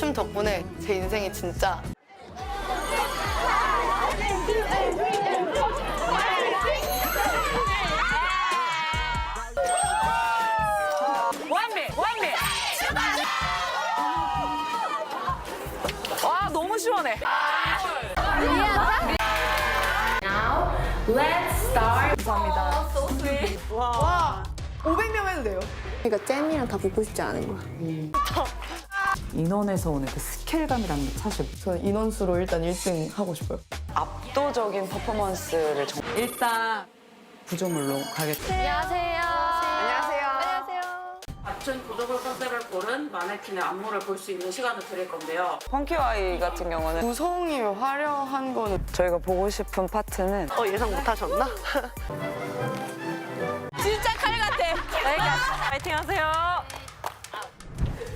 춤 덕분에 제 인생이 진짜 완미 완미 와 너무 시원해. 와. 500명 해도 돼요. 그러니까 잼이랑 다 붙고 싶지 않은 거야. 인원에서 오는 그 스케일감이라는 게 사실 저는 인원수로 일단 1등 하고 싶어요. 압도적인 퍼포먼스를 정... 일단 구조물로 가겠습니다 안녕하세요. 맞춘 구조물 컨셉을 고른 마네킹의 안무를 볼 수 있는 시간을 드릴 건데요. 펑키와이 같은 경우는 구성이 화려한 거는 저희가 보고 싶은 파트는 어, 예상 못 하셨나? 진짜 칼 같아 여기까지 파이팅 하세요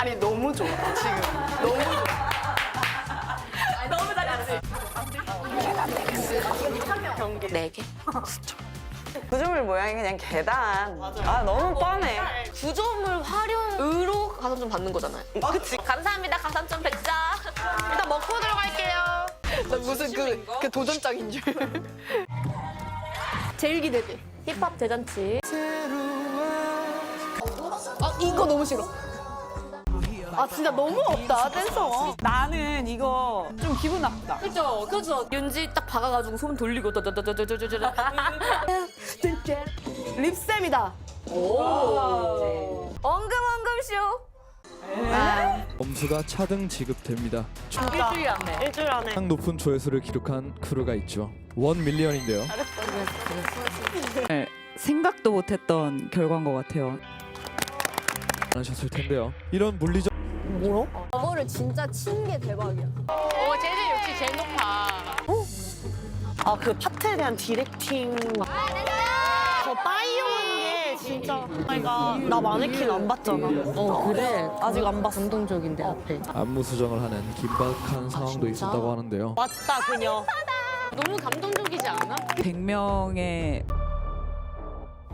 아니 너무 좋아 지금 너무 좋아. 구조물 모양이 그냥 계단 아 너무 뻔해 구조물 활용으로 가산점 받는 거잖아요. 그치. 감사합니다. 가산점 100자. 일단 먹고 들어갈게요. 나 무슨 그, 그 도전장인 줄. 제일 기대돼. 힙합 대잔치. 아, 이거 너무 싫어. 아 진짜 너무 없다 댄서. 나는 이거 좀 기분 나쁘다. 그죠, 그죠. 윤지 딱 박아가지고 손 돌리고 립쌤이다. 네. 엉금엉금쇼. 범수가 네. 아. 차등 지급됩니다. 일주일 아. 안에. 일주일 안에. 가장 높은 조회수를 기록한 크루가 있죠. 원 밀리언인데요. 네, 생각도 못했던 결과인 것 같아요. 하셨을 텐데요. 이런 물리적 저거를 진짜 친 게 대박이야. 아그 파트에 대한 디렉팅. 저 따이오는 게 진짜. 그러니까 나 마네킹 안 봤잖아. 어, 그래. 아직 안 봤어. 감동적인데, 앞에. 안무 수정을 하는 긴박한 상황도 있었다고 하는데요. 맞다 그녀. 너무 감동적이지 않아? 100명의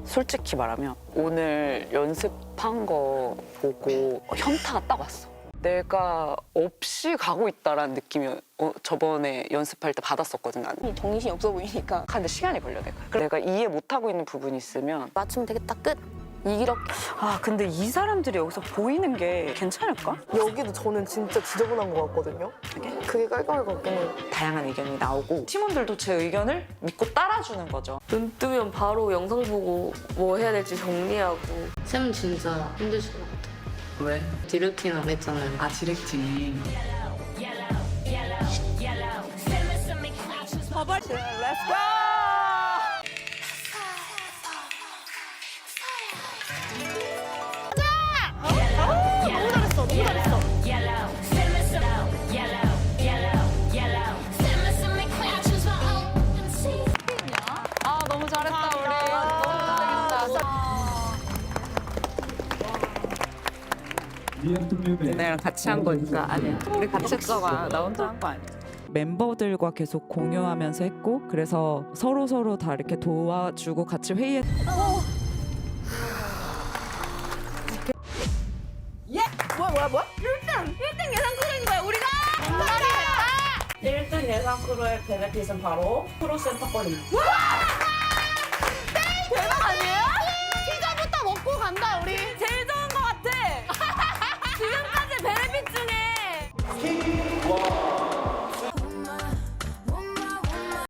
솔직히 말하면 오늘 연습한 거 보고 현타가 딱 왔어. 내가 없이 가고 있다라는 느낌이 어, 저번에 연습할 때 받았었거든 나는. 정신이 없어 보이니까. 근데 시간이 걸려 내가. 내가 이해 못하고 있는 부분이 있으면 맞추면 되겠다, 끝. 이기럽게. 아 근데 이 사람들이 여기서 보이는 게 괜찮을까? 여기도 저는 진짜 지저분한 것 같거든요. 그게 깔끔할 것 같긴 해요. 다양한 의견이 나오고 팀원들도 제 의견을 믿고 따라주는 거죠. 눈 뜨면 바로 영상 보고 뭐 해야 될지 정리하고. 쌤 진짜 힘드실 것 같아요. 왜? 디렉팅 안 했잖아요. 아 디렉팅. 아, 내랑 같이 한 거니까 아니야. 우리 같이 했어가 나 혼자 한 거 아니야. 멤버들과 계속 공유하면서 했고 그래서 서로 서로 다 이렇게 도와주고 같이 회의했. 뭐야 뭐야 뭐야? 1등 예상 크루의 베네핏은 바로 프로센터 권입니다. 대박 아니에요?